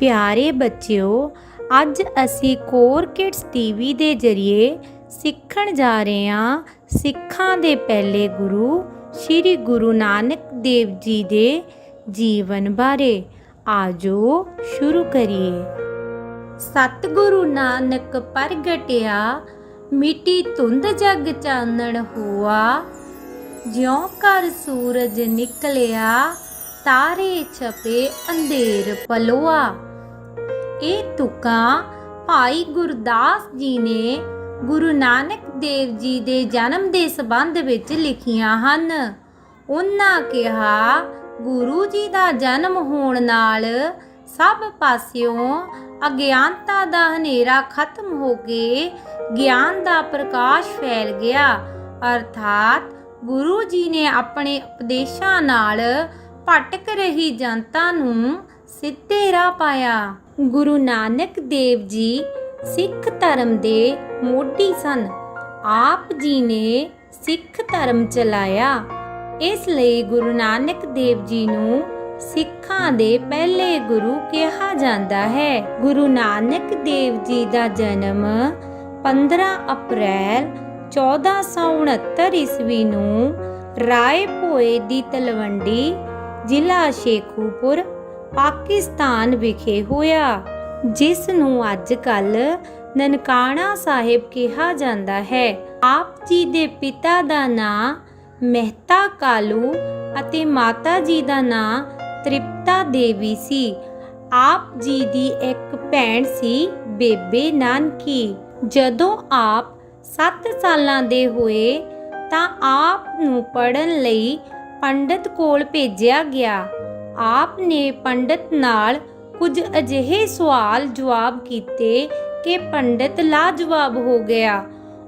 ਪਿਆਰੇ ਬੱਚਿਓ, ਅੱਜ ਅਸੀਂ ਕੋਰ ਕਿਡਸ ਟੀਵੀ ਦੇ ਜ਼ਰੀਏ ਸਿੱਖਣ ਜਾ ਰਹੇ ਹਾਂ ਸਿੱਖਾਂ ਦੇ ਪਹਿਲੇ ਗੁਰੂ, ਸ੍ਰੀ ਗੁਰੂ ਨਾਨਕ ਦੇਵ ਜੀ ਦੇ ਜੀਵਨ ਬਾਰੇ। ਆਜੋ ਸ਼ੁਰੂ ਕਰੀਏ। ਸਤਿਗੁਰੂ ਨਾਨਕ ਪ੍ਰਗਟਿਆ, ਮਿੱਟੀ ਧੁੰਦ ਜਗ ਚਾਨਣ ਹੋਆ। ਜਿਉ ਕਰ ਸੂਰਜ ਨਿਕਲਿਆ, ਤਾਰੇ ਛਪੇ ਅੰਧੇਰ ਪਲੋਆ। ਇਹ ਤੁਕਾਂ ਭਾਈ ਗੁਰਦਾਸ ਜੀ ਨੇ ਗੁਰੂ ਨਾਨਕ ਦੇਵ ਜੀ ਦੇ ਜਨਮ ਦੇ ਸੰਬੰਧ ਵਿੱਚ ਲਿਖੀਆਂ ਹਨ। ਉਹਨਾਂ ਕਿਹਾ, ਗੁਰੂ ਜੀ ਦਾ ਜਨਮ ਹੋਣ ਨਾਲ ਸਭ ਪਾਸਿਓਂ ਅਗਿਆਨਤਾ ਦਾ ਹਨੇਰਾ ਖਤਮ ਹੋ ਕੇ ਗਿਆਨ ਦਾ ਪ੍ਰਕਾਸ਼ ਫੈਲ ਗਿਆ। ਅਰਥਾਤ ਗੁਰੂ ਜੀ ਨੇ ਆਪਣੇ ਉਪਦੇਸ਼ਾਂ ਨਾਲ ਭਟਕ ਰਹੀ ਜਨਤਾ ਨੂੰ ਸਿੱਧੇ ਰਾਹ ਪਾਇਆ। ਗੁਰੂ ਨਾਨਕ ਦੇਵ ਜੀ ਸਿੱਖ ਧਰਮ ਦੇ ਮੋਢੀ ਸਨ। ਆਪ ਜੀ ਨੇ ਸਿੱਖ ਧਰਮ ਚਲਾਇਆ। ਇਸ ਲਈ ਗੁਰੂ ਨਾਨਕ ਦੇਵ ਜੀ ਨੂੰ ਸਿੱਖਾਂ ਦੇ ਪਹਿਲੇ ਗੁਰੂ ਕਿਹਾ ਜਾਂਦਾ ਹੈ। ਗੁਰੂ ਨਾਨਕ ਦੇਵ ਜੀ ਦਾ ਜਨਮ 15 ਅਪ੍ਰੈਲ 1469 ਈਸਵੀ ਨੂੰ ਰਾਏ ਭੋਏ ਦੀ ਤਲਵੰਡੀ ਜ਼ਿਲ੍ਹਾ ਸ਼ੇਖੂਪੁਰ ਪਾਕਿਸਤਾਨ ਵਿਖੇ ਹੋਇਆ, ਜਿਸ ਨੂੰ ਅੱਜ ਕੱਲ ਨਨਕਾਣਾ ਸਾਹਿਬ ਕਿਹਾ ਜਾਂਦਾ ਹੈ। ਆਪ ਜੀ ਦੇ ਪਿਤਾ ਦਾ ਨਾਂ ਮਹਿਤਾ ਕਾਲੂ ਅਤੇ ਮਾਤਾ ਜੀ ਦਾ ਨਾਂ ਤ੍ਰਿਪਤਾ ਦੇਵੀ ਸੀ। ਆਪ ਜੀ ਦੀ ਇੱਕ ਭੈਣ ਸੀ ਬੇਬੇ ਨਾਨਕੀ। ਜਦੋਂ ਆਪ 7 ਸਾਲਾਂ ਦੇ ਹੋਏ, ਤਾਂ ਆਪ ਨੂੰ ਪੜਨ ਲਈ ਪੰਡਤ ਕੋਲ ਭੇਜਿਆ ਗਿਆ। ਆਪ ਨੇ ਪੰਡਤ ਨਾਲ ਕੁਝ ਅਜਿਹੇ ਸਵਾਲ ਜਵਾਬ ਕੀਤੇ ਕਿ ਪੰਡਤ ਲਾਜਵਾਬ ਹੋ ਗਿਆ।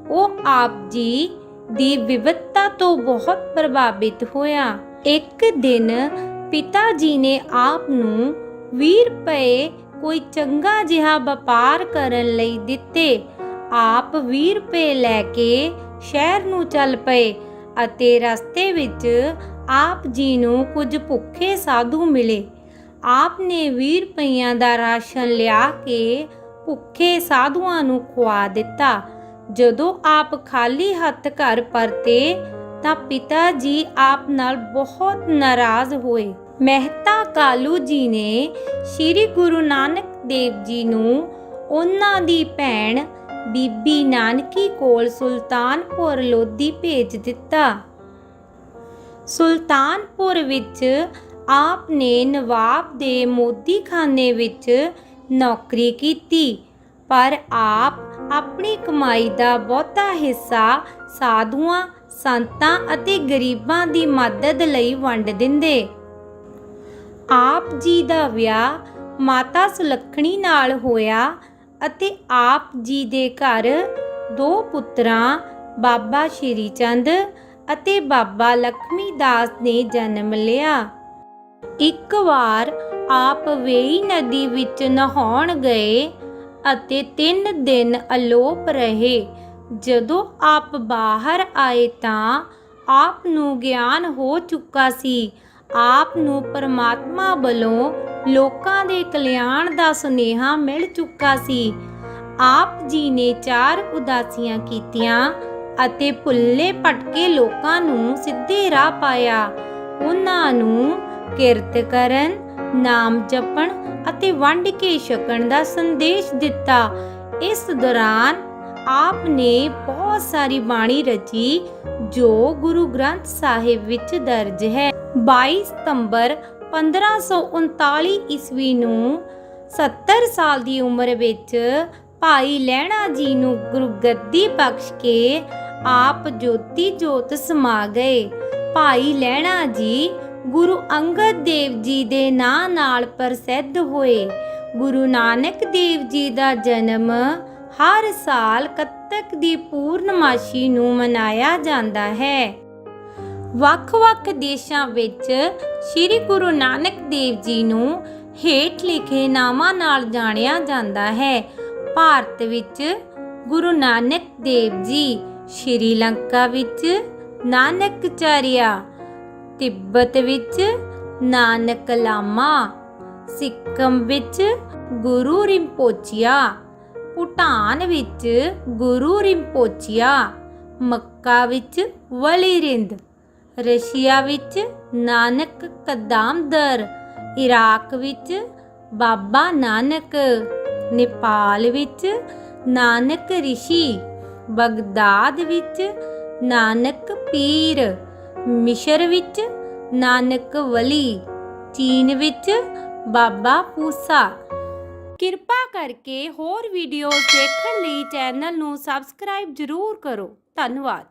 ਉਹ ਆਪ ਜੀ ਦੀ ਵਿਵਧਤਾ ਤੋਂ ਬਹੁਤ ਪ੍ਰਭਾਵਿਤ ਹੋਇਆ। ਇੱਕ ਦਿਨ ਪਿਤਾ ਜੀ ਨੇ ਆਪ ਨੂੰ 20 ਰੁਪਏ ਕੋਈ ਚੰਗਾ ਜਿਹਾ ਵਪਾਰ ਕਰਨ ਲਈ ਦਿੱਤੇ। ਆਪ 20 ਰੁਪਏ ਲੈ ਕੇ ਸ਼ਹਿਰ ਨੂੰ ਚੱਲ ਪਏ ਅਤੇ ਰਸਤੇ ਵਿੱਚ ਆਪ ਜੀ ਨੂੰ ਕੁਝ ਭੁੱਖੇ ਸਾਧੂ ਮਿਲੇ। ਆਪ ਨੇ 20 ਰੁਪਈਆਂ ਦਾ ਰਾਸ਼ਨ ਲਿਆ ਕੇ ਭੁੱਖੇ ਸਾਧੂਆਂ ਨੂੰ ਖਵਾ ਦਿੱਤਾ। ਜਦੋਂ ਆਪ ਖਾਲੀ ਹੱਥ ਘਰ ਪਰਤੇ ਤਾਂ ਪਿਤਾ ਜੀ ਆਪ ਨਾਲ ਬਹੁਤ ਨਾਰਾਜ਼ ਹੋਏ। ਮਹਿਤਾ ਕਾਲੂ ਜੀ ਨੇ ਸ੍ਰੀ ਗੁਰੂ ਨਾਨਕ ਦੇਵ ਜੀ ਨੂੰ ਉਹਨਾਂ ਦੀ ਭੈਣ ਬੀਬੀ ਨਾਨਕੀ ਕੋਲ ਸੁਲਤਾਨਪੁਰ ਲੋਧੀ ਭੇਜ ਦਿੱਤਾ। ਸੁਲਤਾਨਪੁਰ ਵਿੱਚ ਆਪ ਨੇ ਨਵਾਬ ਦੇ ਮੋਦੀਖਾਨੇ ਵਿੱਚ ਨੌਕਰੀ ਕੀਤੀ, ਪਰ ਆਪ ਆਪਣੀ ਕਮਾਈ ਦਾ ਬਹੁਤਾ ਹਿੱਸਾ ਸਾਧੂਆਂ, ਸੰਤਾਂ ਅਤੇ ਗਰੀਬਾਂ ਦੀ ਮਦਦ ਲਈ ਵੰਡ ਦਿੰਦੇ। ਆਪ ਜੀ ਦਾ ਵਿਆਹ ਮਾਤਾ ਸੁਲੱਖਣੀ ਨਾਲ ਹੋਇਆ ਅਤੇ ਆਪ ਜੀ ਦੇ ਘਰ ਦੋ ਪੁੱਤਰਾਂ, ਬਾਬਾ ਸ਼੍ਰੀ ਚੰਦ ਅਤੇ ਬਾਬਾ ਲక్ష్ਮੀ ਦਾਸ ਨੇ ਜਨਮ ਲਿਆ। ਇੱਕ ਵਾਰ ਆਪ ਵੇਈ ਨਦੀ ਵਿੱਚ ਨਹਾਉਣ ਗਏ ਅਤੇ 3 ਦਿਨ ਅਲੋਪ ਰਹੇ। ਜਦੋਂ ਆਪ ਬਾਹਰ ਆਏ ਤਾਂ ਆਪ ਨੂੰ ਗਿਆਨ ਹੋ ਚੁੱਕਾ ਸੀ। ਆਪ ਨੂੰ ਪਰਮਾਤਮਾ ਵੱਲੋਂ ਲੋਕਾਂ ਦੇ ਕਲਿਆਣ ਦਾ ਸੁਨੇਹਾ ਮਿਲ ਚੁੱਕਾ ਸੀ। ਆਪ ਜੀ ਨੇ ਚਾਰ ਉਦਾਸੀਆਂ ਕੀਤੀਆਂ ਅਤੇ ਭੁੱਲੇ ਭਟਕੇ ਲੋਕਾਂ ਨੂੰ ਸਿੱਧੇ ਰਾਹ ਪਾਇਆ। ਉਹਨਾਂ ਨੂੰ ਕਿਰਤ ਕਰਨ, ਨਾਮ ਜਪਣ ਅਤੇ ਵੰਡ ਕੇ ਛਕਣ ਦਾ ਸੰਦੇਸ਼ ਦਿੱਤਾ। ਇਸ ਦੌਰਾਨ ਆਪ ਨੇ ਬਹੁਤ ਸਾਰੀ ਬਾਣੀ ਰਚੀ, ਜੋ ਗੁਰੂ ਗ੍ਰੰਥ ਸਾਹਿਬ ਵਿੱਚ ਦਰਜ ਹੈ। 22 ਸਤੰਬਰ 1539 ਈਸਵੀ ਨੂੰ 70 ਸਾਲ ਦੀ ਉਮਰ ਵਿੱਚ ਭਾਈ ਲਹਿਣਾ ਜੀ ਨੂੰ ਗੁਰੂ ਗੱਦੀ ਬਖਸ਼ ਕੇ ਆਪ ਜੋਤੀ ਜੋਤ ਸਮਾ ਗਏ। ਭਾਈ ਲਹਿਣਾ ਜੀ, ਗੁਰੂ ਅੰਗਦ ਦੇਵ ਜੀ ਦੇ ਨਾਂ ਨਾਲ ਪ੍ਰਸਿੱਧ ਹੋਏ। ਗੁਰੂ ਨਾਨਕ ਦੇਵ ਜੀ ਦਾ ਜਨਮ ਹਰ ਸਾਲ ਕੱਤਕ ਦੀ ਪੂਰਨਮਾਸ਼ੀ ਨੂੰ ਮਨਾਇਆ ਜਾਂਦਾ ਹੈ। ਵੱਖ-ਵੱਖ ਦੇਸ਼ਾਂ ਵਿੱਚ ਸ੍ਰੀ ਗੁਰੂ ਨਾਨਕ ਦੇਵ ਜੀ ਨੂੰ ਹੇਠ ਲਿਖੇ ਨਾਵਾਂ ਨਾਲ ਜਾਣਿਆ ਜਾਂਦਾ ਹੈ। ਭਾਰਤ ਵਿੱਚ ਗੁਰੂ ਨਾਨਕ ਦੇਵ ਜੀ ਸ਼੍ਰੀਲੰਕਾ ਵਿੱਚ ਨਾਨਕ ਚਾਰਿਆ, ਤਿੱਬਤ ਵਿੱਚ ਨਾਨਕ ਲਾਮਾ, ਸਿੱਕਮ ਵਿੱਚ ਗੁਰੂ ਰਿੰਪੋਚੀਆ, ਭੂਟਾਨ ਵਿੱਚ ਗੁਰੂ ਰਿੰਪੋਚੀਆ, ਮੱਕਾ ਵਿੱਚ ਵਲੀਰਿੰਦ, ਰਸ਼ੀਆ ਵਿੱਚ ਨਾਨਕ ਕਦਾਮਦਰ, ਇਰਾਕ ਵਿੱਚ ਬਾਬਾ ਨਾਨਕ, ਨੇਪਾਲ ਵਿੱਚ ਨਾਨਕ ਰਿਸ਼ੀ ਬਗਦਾਦ ਵਿੱਚ ਨਾਨਕ ਪੀਰ, ਮਿਸ਼ਰ ਵਿੱਚ ਨਾਨਕ ਵਲੀ, ਚੀਨ ਵਿੱਚ ਬਾਬਾ ਪੂਸਾ। ਕਿਰਪਾ ਕਰਕੇ ਹੋਰ ਵੀਡੀਓਜ਼ ਦੇਖਣ ਲਈ ਚੈਨਲ ਨੂੰ ਸਬਸਕ੍ਰਾਈਬ ਜ਼ਰੂਰ ਕਰੋ। ਧੰਨਵਾਦ।